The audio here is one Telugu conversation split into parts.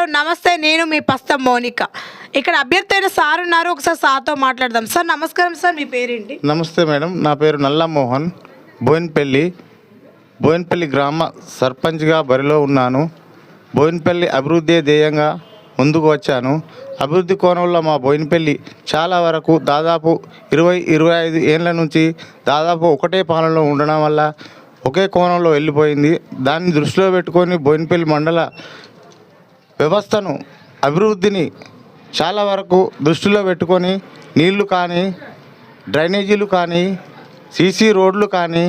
హలో నమస్తే నేను మీ పస్త మోనిక. ఇక్కడ అభ్యర్థి అయిన సార్ ఉన్నారు ఒకసారి సార్తో మాట్లాడదాం. సార్ నమస్కారం సార్ మీ పేరేంటి? నమస్తే మేడం నా పేరు నల్ల మోహన్ బోయిన్పల్లి బోయిన్పల్లి గ్రామ సర్పంచ్గా బరిలో ఉన్నాను. బోయిన్పల్లి అభివృద్ధి ధ్యేయంగా ముందుకు వచ్చాను. అభివృద్ధి కోణంలో మా బోయినపల్లి చాలా వరకు దాదాపు ఇరవై ఇరవై ఐదు ఏళ్ళ నుంచి దాదాపు ఒకటే పాలనలో ఉండడం వల్ల ఒకే కోణంలో వెళ్ళిపోయింది. దాన్ని దృష్టిలో పెట్టుకొని బోయినపల్లి మండల వ్యవస్థను అభివృద్ధిని చాలా వరకు దృష్టిలో పెట్టుకొని నీళ్ళు కానీ డ్రైనేజీలు కానీ సీసీ రోడ్లు కానీ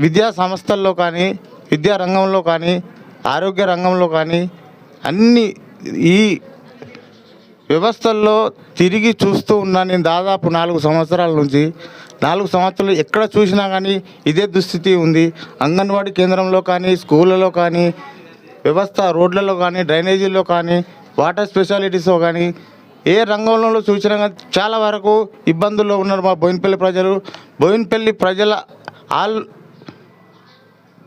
విద్యా సంస్థల్లో కానీ విద్యా రంగంలో కానీ ఆరోగ్య రంగంలో కానీ అన్ని ఈ వ్యవస్థల్లో తిరిగి చూస్తూ ఉన్నా నేను దాదాపు నాలుగు సంవత్సరాల నుంచి నాలుగు సంవత్సరాలు ఎక్కడ చూసినా కానీ ఇదే దుస్థితి ఉంది. అంగన్వాడీ కేంద్రంలో కానీ స్కూళ్ళలో కానీ వ్యవస్థ రోడ్లలో కానీ డ్రైనేజీల్లో కానీ వాటర్ స్పెషాలిటీస్లో కానీ ఏ రంగంలో సూచనగా చాలా వరకు ఇబ్బందుల్లో ఉన్నారు మా బోయినపల్లి ప్రజలు. బోయినపల్లి ప్రజల ఆల్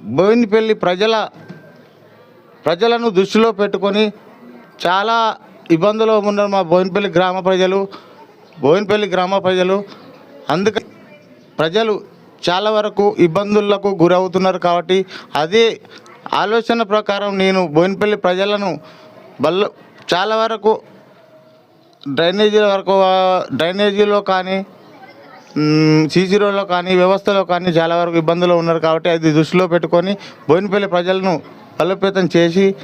బోయినపల్లి ప్రజల ప్రజలను దృష్టిలో పెట్టుకొని చాలా ఇబ్బందులు ఉన్నారు మా బోయినపల్లి గ్రామ ప్రజలు. బోయినపల్లి గ్రామ ప్రజలు. అందుకే ప్రజలు చాలా వరకు ఇబ్బందులకు గురవుతున్నారు కాబట్టి అదే ఆలోచన ప్రకారం నేను బోయినపల్లి ప్రజలను బల్ల చాలా వరకు డ్రైనేజీల వరకు డ్రైనేజీలో కానీ సీసీ రోడ్లో కానీ వ్యవస్థలో కానీ చాలా వరకు ఇబ్బందులు ఉన్నారు కాబట్టి అది దృష్టిలో పెట్టుకొని బోయినపల్లి ప్రజలను బలోపేతం చేసి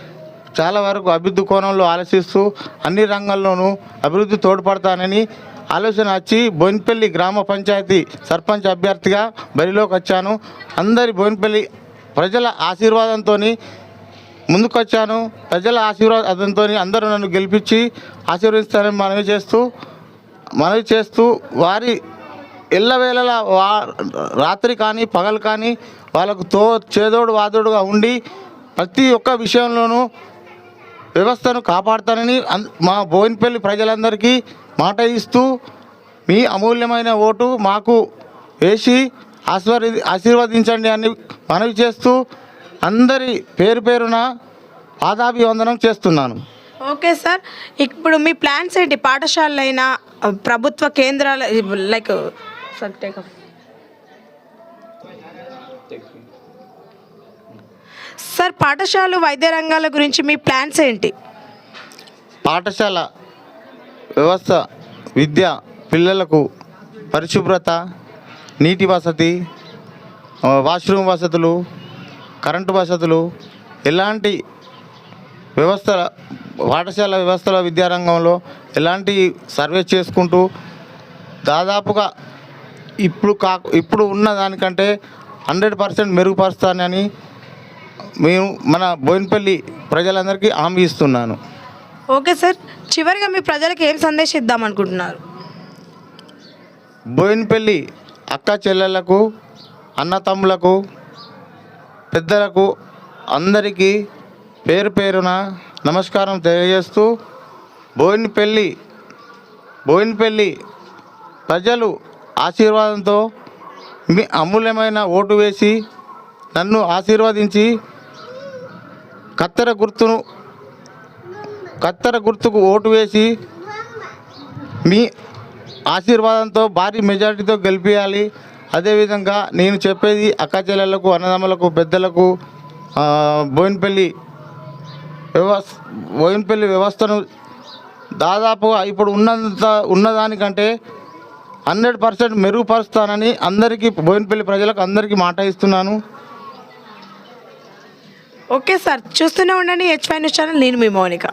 చాలా వరకు అభివృద్ధి కోణంలో ఆలోచిస్తూ అన్ని రంగాల్లోనూ అభివృద్ధి తోడ్పడతానని ఆలోచన వచ్చి బోయినపల్లి గ్రామ పంచాయతీ సర్పంచ్ అభ్యర్థిగా బరిలోకి వచ్చాను. అందరి బోయినపల్లి ప్రజల ఆశీర్వాదంతో ముందుకొచ్చాను. ప్రజల ఆశీర్వాదంతో అందరూ నన్ను గెలిపించి ఆశీర్వదిస్తారని మనవి చేస్తూ మనవి చేస్తూ వారి ఎల్లవేళలా వా రాత్రి కానీ పగలు కానీ వాళ్ళకు తో చేదోడు వాదోడుగా ఉండి ప్రతి ఒక్క విషయంలోనూ వ్యవస్థను కాపాడుతానని అన్- మా బోయినపల్లి ప్రజలందరికీ మాట ఇస్తూ మీ అమూల్యమైన ఓటు మాకు వేసి ఆశీర్వది ఆశీర్వదించండి అని మనవి చేస్తూ అందరి పేరు పేరున ఆదాభివందనం చేస్తున్నాను. Okay sir. ఇప్పుడు మీ ప్లాన్స్ ఏంటి? పాఠశాలైనా ప్రభుత్వ కేంద్రాల లైక్ సార్ పాఠశాల వైద్య రంగాల గురించి మీ ప్లాన్స్ ఏంటి? పాఠశాల వ్యవస్థ విద్య పిల్లలకు పరిశుభ్రత నీటి వసతి వాష్రూమ్ వసతులు కరెంటు వసతులు ఎలాంటి వ్యవస్థ పాఠశాల వ్యవస్థల విద్యారంగంలో ఎలాంటి సర్వే చేసుకుంటూ దాదాపుగా ఇప్పుడు కా ఇప్పుడు ఉన్న దానికంటే హండ్రెడ్ పర్సెంట్ మెరుగుపరుస్తానని మేము మన బోయినపల్లి ప్రజలందరికీ హామీ ఇస్తున్నాను. ఓకే సార్ చివరిగా మీ ప్రజలకు ఏం సందేశం ఇద్దాం అనుకుంటున్నారు బోయినపల్లి అక్క చెల్లెళ్ళకు అన్నతమ్ములకు పెద్దలకు అందరికీ పేరు పేరున నమస్కారం తెలియజేస్తూ బోయినపల్లి బోయినపల్లి ప్రజలు ఆశీర్వాదంతో మీ అమూల్యమైన ఓటు వేసి నన్ను ఆశీర్వదించి కత్తెర గుర్తును కత్తెర గుర్తుకు ఓటు వేసి మీ ఆశీర్వాదంతో భారీ మెజారిటీతో గెలిపించాలి అదేవిధంగా నేను చెప్పేది అక్క చెల్లెళ్ళకు అన్నదమ్ములకు పెద్దలకు బోయినపల్లి వ్యవస్థ బోయినపల్లి వ్యవస్థను దాదాపుగా ఇప్పుడు ఉన్నంత ఉన్నదానికంటే హండ్రెడ్ పర్సెంట్ మెరుగుపరుస్తానని అందరికీ బోయినపల్లి ప్రజలకు అందరికీ మాట ఇస్తున్నాను. ఓకే సార్ చూస్తూనే ఉండండి హెచ్ ఫైవ్ న్యూస్ ఛానల్ నేను మీ మౌనిక.